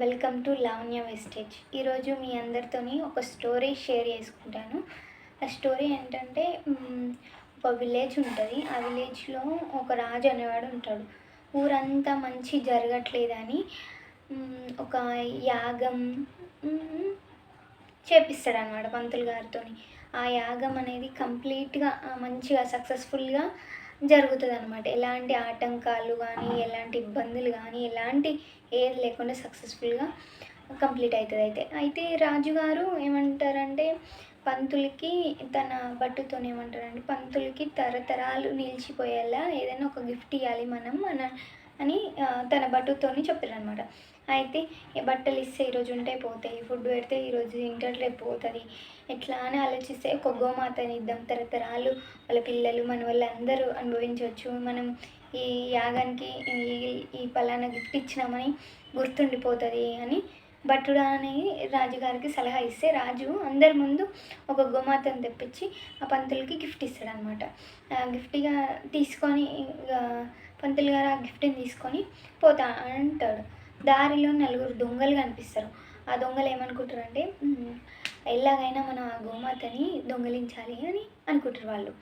Welcome to Lavanya wastage. ఈరోజు మీ అందరితోని ఒక స్టోరీ షేర్ చేసుకుంటాను. ఆ స్టోరీ ఏంటంటే ఒక విలేజ్ ఉంటుంది. ఆ విలేజ్లో ఒక రాజు అనేవాడు ఉంటాడు. ఊరంతా మంచి జరగట్లేదని ఒక యాగం చేపిస్తాడు అనమాట పంతులు గారితో ఆ యాగం అనేది కంప్లీట్గా మంచిగా సక్సెస్ఫుల్గా జరుగుతుంది అనమాట ఎలాంటి ఆటంకాలు కానీ ఎలాంటి ఇబ్బందులు కానీ ఎలాంటి ఏది లేకుండా సక్సెస్ఫుల్గా కంప్లీట్ అవుతుంది అయితే అయితే రాజుగారు ఏమంటారంటే పంతులకి తన బట్టుతో ఏమంటారంటే పంతులకి తరతరాలు నిలిచిపోయేలా ఏదైనా ఒక గిఫ్ట్ ఇవ్వాలి మనం మన అని తన బట్టుతోని చెప్పారనమాట అయితే ఈ బట్టలు ఇస్తే ఈరోజు ఉంటే పోతాయి ఫుడ్ పెడితే ఈరోజు తింటాడు రేపు పోతుంది ఎట్లా అని ఆలోచిస్తే ఒక గోమాతని ఇద్దాం తరతరాలు వాళ్ళ పిల్లలు మన వాళ్ళందరూ అనుభవించవచ్చు మనం ఈ యాగానికి ఈ ఈ పలానా గిఫ్ట్ ఇచ్చినామని గుర్తుండిపోతుంది అని భటుడు అని రాజుగారికి సలహా ఇస్తే రాజు అందరి ముందు ఒక గోమాతను తెప్పించి ఆ పంతులకి గిఫ్ట్ ఇస్తాడనమాట గిఫ్ట్గా తీసుకొని పంతులు గారు ఆ గిఫ్ట్ని తీసుకొని పోతా అంటాడు. దారిలో నలుగురు దొంగలు కనిపిస్తారు. ఆ దొంగలు ఏమనుకుంటారు అంటే ఎలాగైనా మనం ఆ గోమాతని దొంగలించాలి అని అనుకుంటారు వాళ్ళు.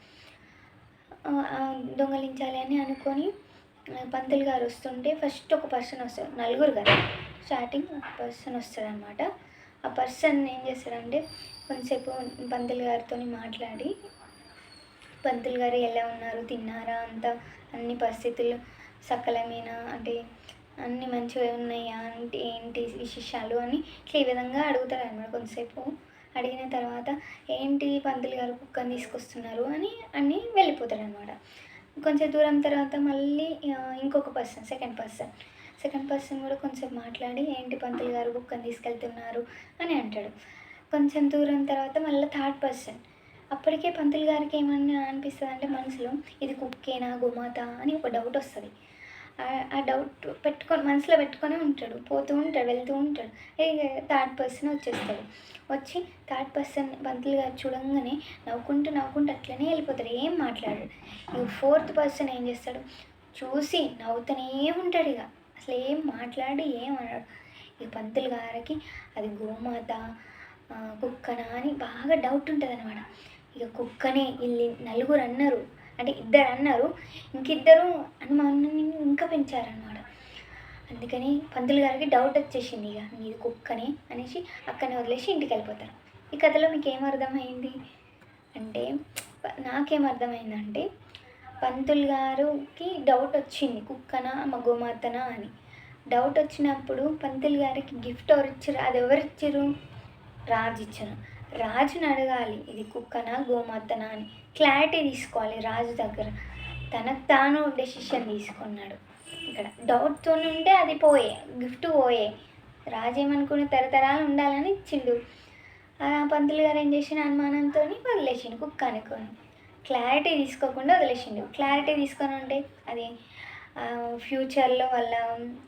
దొంగలించాలి అని అనుకొని పంతులు గారు వస్తుంటే ఫస్ట్ ఒక పర్సన్ వస్తారు నలుగురు కదా. స్టార్టింగ్ ఒక పర్సన్ వస్తారనమాట అనమాట ఆ పర్సన్ ఏం చేస్తారంటే కొంతసేపు పంతులు గారితో మాట్లాడి పంతులు గారు ఎలా ఉన్నారు తిన్నారా అంతా అన్ని పరిస్థితులు సకలమేనా అంటే అన్ని మంచిగా ఉన్నాయా అంటే ఏంటి విశేషాలు అని ఇట్లా ఈ విధంగా అడుగుతారు అనమాట కొంతసేపు. అడిగిన తర్వాత ఏంటి పంతులు గారు కుక్కని తీసుకొస్తున్నారు అని అన్నీ వెళ్ళిపోతాడు అనమాట కొంచెం దూరం తర్వాత మళ్ళీ ఇంకొక person second person second person కూడా కొంచెం మాట్లాడి ఏంటి పంతులు గారు కుక్కని తీసుకెళ్తున్నారు? అని అంటాడు. కొంచెం దూరం తర్వాత మళ్ళీ థర్డ్ పర్సన్ అప్పటికే పంతులు గారికి ఏమన్నా అనిపిస్తుంది అంటే మనసులో ఇది కుక్కేనా గుమాత? అని ఒక డౌట్ వస్తుంది. ఆ- డౌట్ పెట్టుకొని మనసులో పెట్టుకొని ఉంటాడు. పోతూ ఉంటాడు వెళ్తూ ఉంటాడు. థర్డ్ పర్సన్ వచ్చేస్తాడు. వచ్చి థర్డ్ పర్సన్ పంతులు గారు చూడంగానే నవ్వుకుంటూ నవ్వుకుంటూ అట్లనే వెళ్ళిపోతాడు. ఏం మాట్లాడాడు. ఇక ఫోర్త్ పర్సన్ ఏం చేస్తాడు? చూసి నవ్వుతూనే ఉంటాడు ఇక. అసలు ఏం మాట్లాడి ఏం అన్నాడు ఇక పంతులు గారికి అది గోమాత కుక్కన కుక్కనా అని బాగా డౌట్ ఉంటుంది అనమాట ఇక కుక్కనే వీళ్ళు నలుగురు అన్నారు. అంటే ఇద్దరు అన్నారు. ఇంకిద్దరు అనుమానాన్ని ఇంకా పెంచారన్నమాట. అందుకని పంతులు గారికి డౌట్ వచ్చేసింది ఇక మీది కుక్కనే అనేసి అక్కనే వదిలేసి ఇంటికి వెళ్ళిపోతారు ఈ కథలో మీకు ఏం అర్థమైంది? అంటే నాకేం అర్థమైందంటే పంతులు గారికి డౌట్ వచ్చింది కుక్కనా మగోమాతనా అని. డౌట్ వచ్చినప్పుడు పంతులు గారికి గిఫ్ట్ ఎవరు ఇచ్చారు అది ఎవరు ఇచ్చారు రాజు ఇచ్చాను రాజుని అడగాలి ఇది కుక్కనా గోమాతనా అని. క్లారిటీ తీసుకోవాలి రాజు దగ్గర. తనకు తాను డెసిషన్ తీసుకున్నాడు. ఇక్కడ డౌట్తో ఉంటే అది పోయే గిఫ్ట్ పోయే. రాజు ఏమనుకునే తరతరాలు ఉండాలని ఇచ్చిండు. ఆ పంతులు గారు ఏం చేసిన అనుమానంతో వదిలేసిండు కుక్క అనుకొని. క్లారిటీ తీసుకోకుండా వదిలేసిండు. క్లారిటీ తీసుకొని ఉంటే అది ఫ్యూచర్లో వాళ్ళ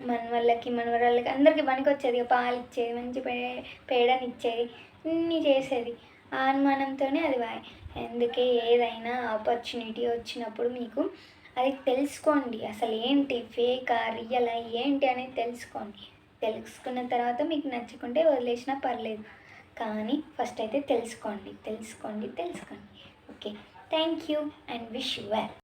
మన వాళ్ళకి మన వాళ్ళకి అందరికీ పనికి వచ్చేది పాలు ఇచ్చేది మంచి పే పేడని ఇచ్చేది అన్నీ చేసేది. ఆ అనుమానంతోనే అది వాయి. అందుకే ఏదైనా ఆపర్చునిటీ వచ్చినప్పుడు మీకు అది తెలుసుకోండి. అసలు ఏంటి ఫేకా రియలా ఏంటి అనేది తెలుసుకోండి. తెలుసుకున్న తర్వాత మీకు నచ్చకుంటే వదిలేసినా పర్లేదు. కానీ ఫస్ట్ అయితే తెలుసుకోండి. తెలుసుకోండి తెలుసుకోండి. Okay. Thank you and wish you well.